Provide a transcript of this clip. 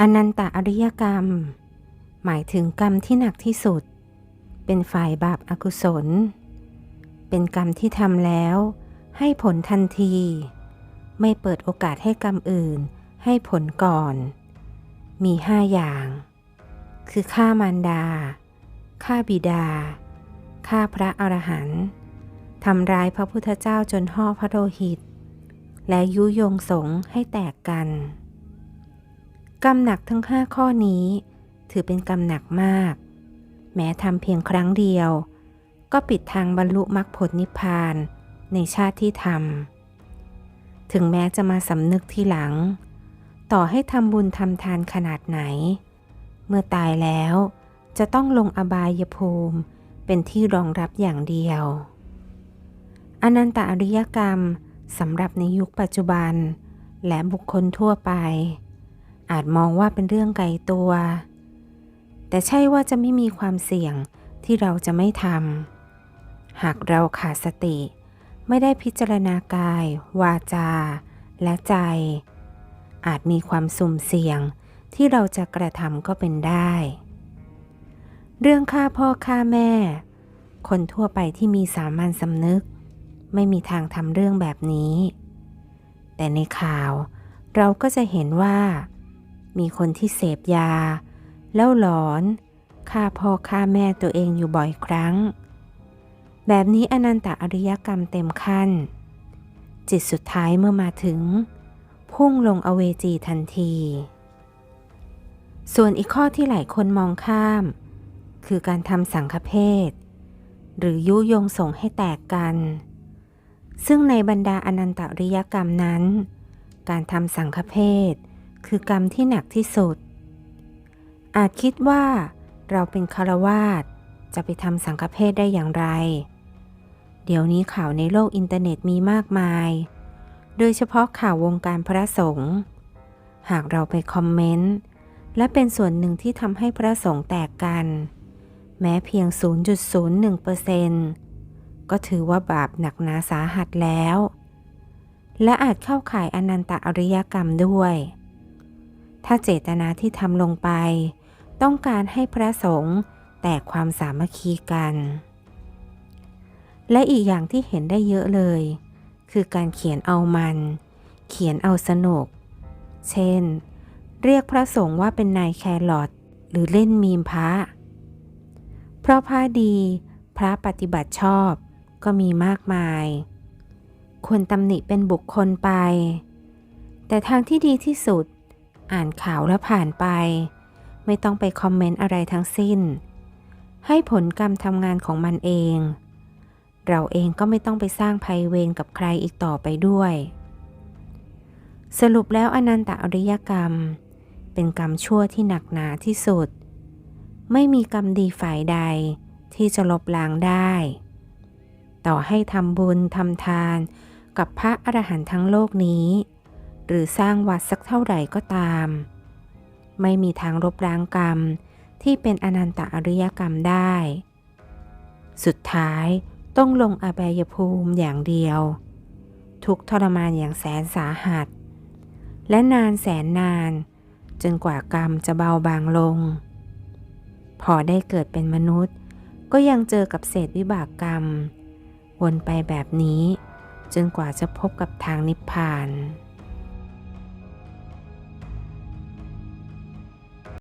อนันตอริยกรรม หมายถึงกรรมที่หนักที่สุด เป็นฝ่ายบาปอากุศล เป็นกรรมที่ทำแล้ว ให้ผลทันที ไม่เปิดโอกาสให้กรรมอื่น ให้ผลก่อน มีห้าอย่าง คือฆ่ามารดาฆ่าบิดาฆ่าพระอรหันต์ทำร้ายพระพุทธเจ้าจนห่อพระโลหิต และยุยงสงให้แตกกัน กรรมหนักทั้งห้าข้อนี้ ถือเป็นกรรมหนักมาก แม้ทำเพียงครั้งเดียว ก็ปิดทางบรรลุมรรคผลนิพพานในชาติที่ทำถึงแม้จะมาสำนึกที่หลัง ต่อให้ทำบุญทำทานขนาดไหน เมื่อตายแล้วจะต้องลงอบายภูมิเป็นที่รองรับอย่างเดียว อนันตอริยกรรมสำหรับในยุคปัจจุบัน และบุคคลทั่วไป อาจมองว่าเป็นเรื่องไกลตัว แต่ใช่ว่าจะไม่มีความเสี่ยงที่เราจะไม่ทำหากเราขาดสติ ไม่ได้พิจารณากาย วาจา และใจ อาจมีความสุ่มเสี่ยงที่เราจะกระทำก็เป็นได้ เรื่องฆ่าพ่อฆ่าแม่ คนทั่วไปที่มีสามัญสำนึก ไม่มีทางทำเรื่องแบบนี้ แต่ในข่าวเราก็จะเห็นว่า มีคนที่เสพยา แล้วหลอนฆ่าพ่อฆ่าแม่ตัวเองอยู่บ่อยครั้ง แบบนี้อนันตอริยกรรมเต็มขั้น จิตสุดท้ายเมื่อมาถึง พุ่งลงอเวจีทันที ส่วนอีกข้อที่หลายคนมองข้าม คือการทำสังฆเพศ หรือยุยงส่งให้แตกกัน ซึ่งในบรรดาอนันตริยกรรมนั้น การทำสังฆเพศ คือกรรมที่หนักที่สุด อาจคิดว่าเราเป็นคารวาสจะไปทำสังฆเพศได้อย่างไร เดี๋ยวนี้ข่าวในโลกอินเทอร์เน็ตมีมากมาย โดยเฉพาะข่าววงการพระสงฆ์หากเราไปคอมเมนต์ และเป็นส่วนหนึ่งที่ทำให้พระสงฆ์แตกกัน แม้เพียง 0.01%ก็ถือว่าบาปหนักหนาสาหัสแล้ว และอาจเข้าข่ายอนันตอริยกรรมด้วย ถ้าเจตนาที่ทำลงไป ต้องการให้พระสงฆ์แตกความสามัคคีกัน และอีกอย่างที่เห็นได้เยอะเลย คือการเขียนเอามัน เขียนเอาสนุก เช่น เรียกพระสงฆ์ว่าเป็นนายแครอทหรือเล่นมีมพระ เพราะพระดี พระปฏิบัติชอบก็มีมากมาย ควรตำหนิเป็นบุคคลไป แต่ทางที่ดีที่สุด อ่านข่าวแล้วผ่านไป ไม่ต้องไปคอมเมนต์อะไรทั้งสิ้น ให้ผลกรรมทำงานของมันเอง เราเองก็ไม่ต้องไปสร้างภัยเวรกับใครอีกต่อไปด้วย สรุปแล้วอนันตอริยกรรม เป็นกรรมชั่วที่หนักหนาที่สุด ไม่มีกรรมดีฝ่ายใดที่จะลบล้างได้ ต่อให้ทำบุญทำทานกับพระอรหันต์ทั้งโลกนี้ หรือสร้างวัดสักเท่าไหร่ก็ตาม ไม่มีทางลบล้างกรรมที่เป็นอนันตอริยกรรมได้ สุดท้ายต้องลงอบายภูมิอย่างเดียว ทุกทรมานอย่างแสนสาหัส และนานแสนนาน จนกว่ากรรมจะเบาบางลง พอได้เกิดเป็นมนุษย์ ก็ยังเจอกับเศษวิบากกรรม วนไปแบบนี้ จนกว่าจะพบกับทางนิพพาน